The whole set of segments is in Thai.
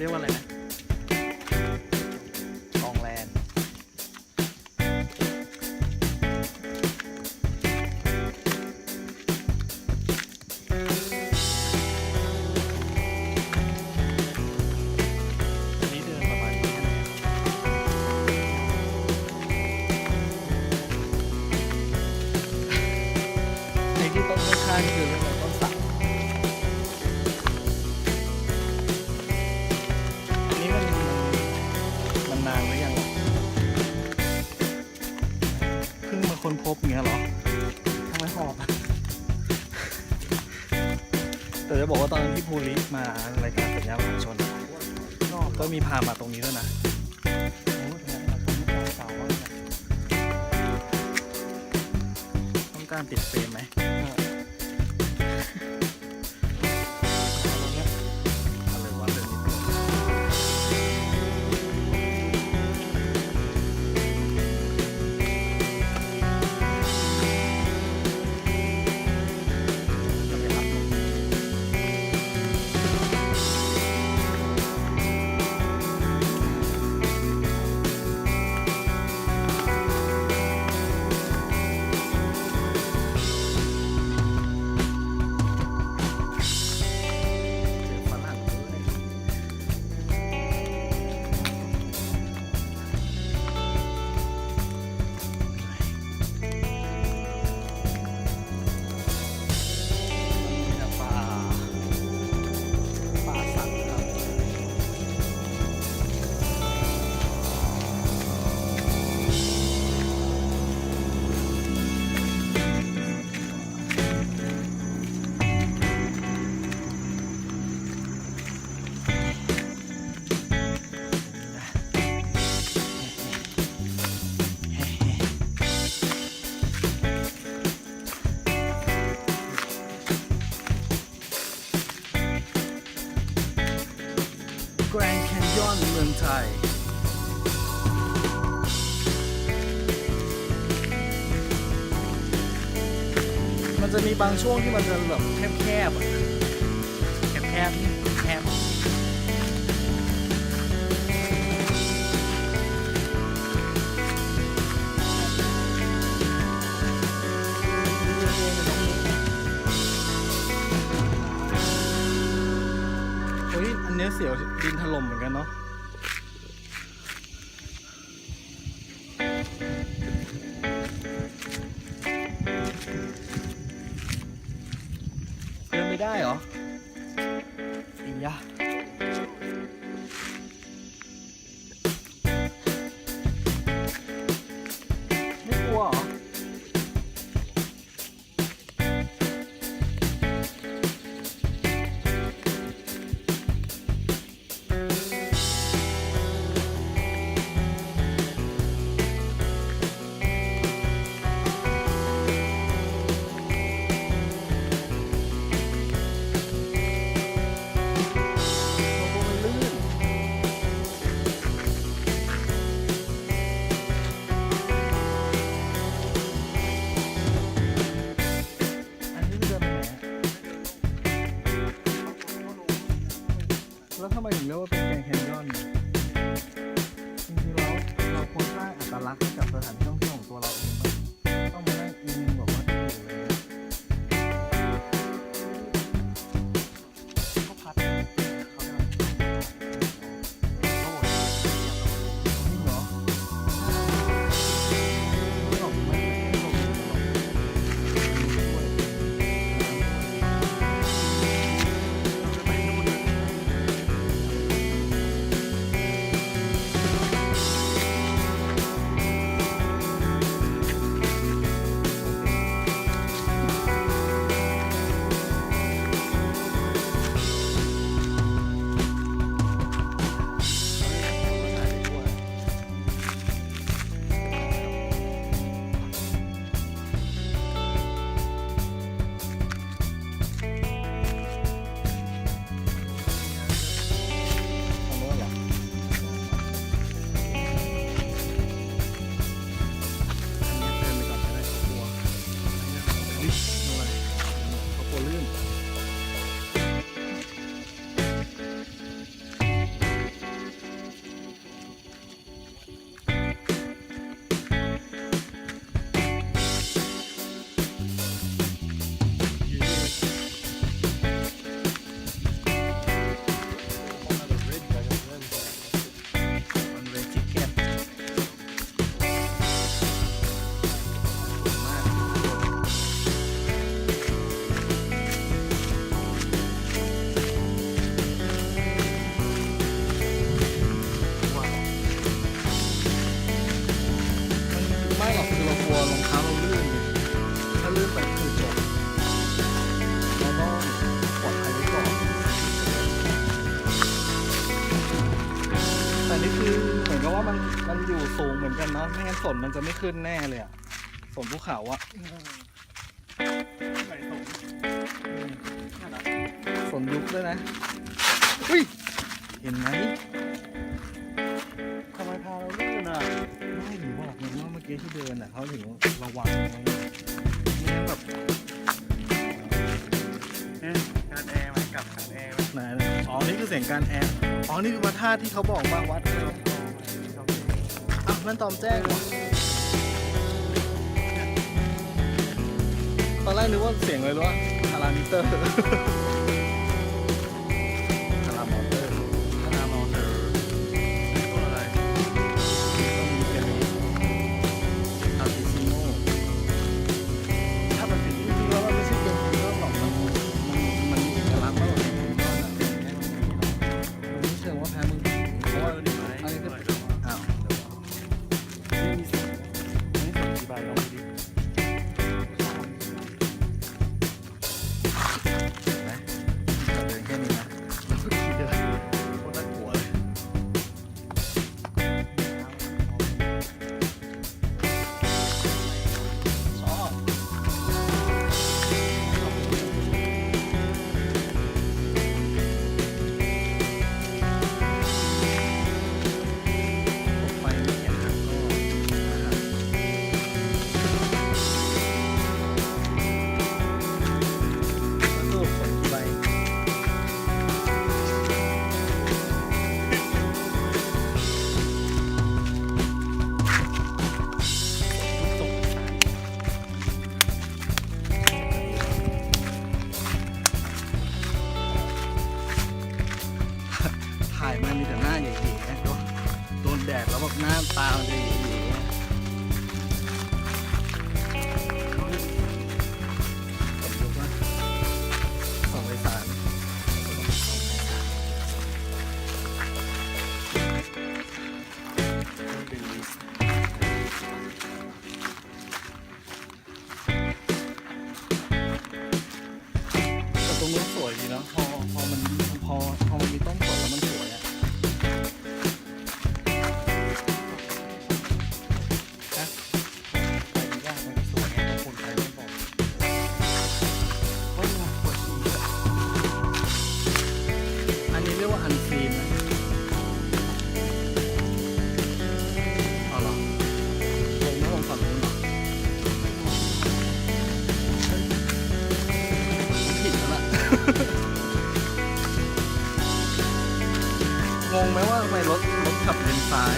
เรียกว่าอะไรนะ ค้นพบอย่างเงี้ยเหรอทำไมหอบอะแต่จะบอกว่าตอนนั้นที่ภูริมารายการสัญญามหาชนอะก็มีพามาตรงนี้ด้วยนะโอ้ยเราทำไม่ได้สาวว่าต้องการติดเฟรมไหม ไทยมันจะมีบางช่วงที่มันจะแบบแคบๆอะแคบๆแคบเฮ้ย อันนี้เสียวดินถล่มเหมือนกันเนาะ ว่าเป็นแกรนด์แคนยอนจริงๆแล้วเราควรสร้างอัตลักษณ์ให้กับสถานที่ท่องเที่ยวของตัวเราเองมั้ยต้องมานั่งอิงบ ไม่หรอกคือเรากลัวรองเท้าเราลื่นถ้าลื่นไปคือจบเราต้องปลอดภัยไว้ก่อนแต่นี่คือเหมือนกับว่ามันมันอยู่สูงเหมือนกันเนาะไม่งั้นสนมันจะไม่ขึ้นแน่เลยอะสนภูเขาอะไหลสนสนยุบด้วยนะอุ้ยเห็นไหม กี้ที่เดินอะเขาถึงระวังไว้ไม่งั้นแบบเนี่ยการแอร์ไหมกลับการแอร์ไหมไหนนะอ๋อ นี่คือเสียงการแอร์อ๋อ นี่คือพระธาที่เขาบอกมาวัดเลยอะมันตอมแจ้งเหรอตอนแรกนึกว่าเสียงอะไรรู้ว่าพารามิเตอร์ายมามีแต่หน้าใหญ่ๆนะโดนโดนแดดแล้วแบบหน้าตามันจะใหญ่ๆนะผมยกว่าสองไปสามแต่ตรงนู้นสวยดีนะพอพอมันพอ เรียกว่าอันซีนนะเอาหรอลงไม่ลงฝั่งนู้นหรอผิดแล้วล่ะ งงไหมว่าทำไมรถรถขับเลนซ้าย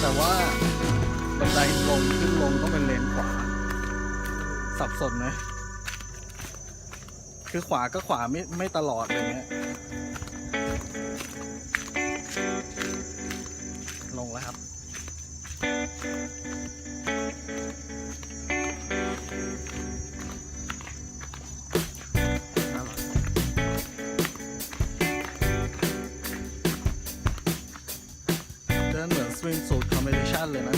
แต่ว่าบันไดลงขึ้นลงต้องเป็นเลนขวา สับสนไหมคือขวาก็ขวาไม่ไม่ตลอดอะไรเงี้ย ลงแล้วครับ เดินเหมือนสวิงสูตรคอมบิเนชันเลยนะ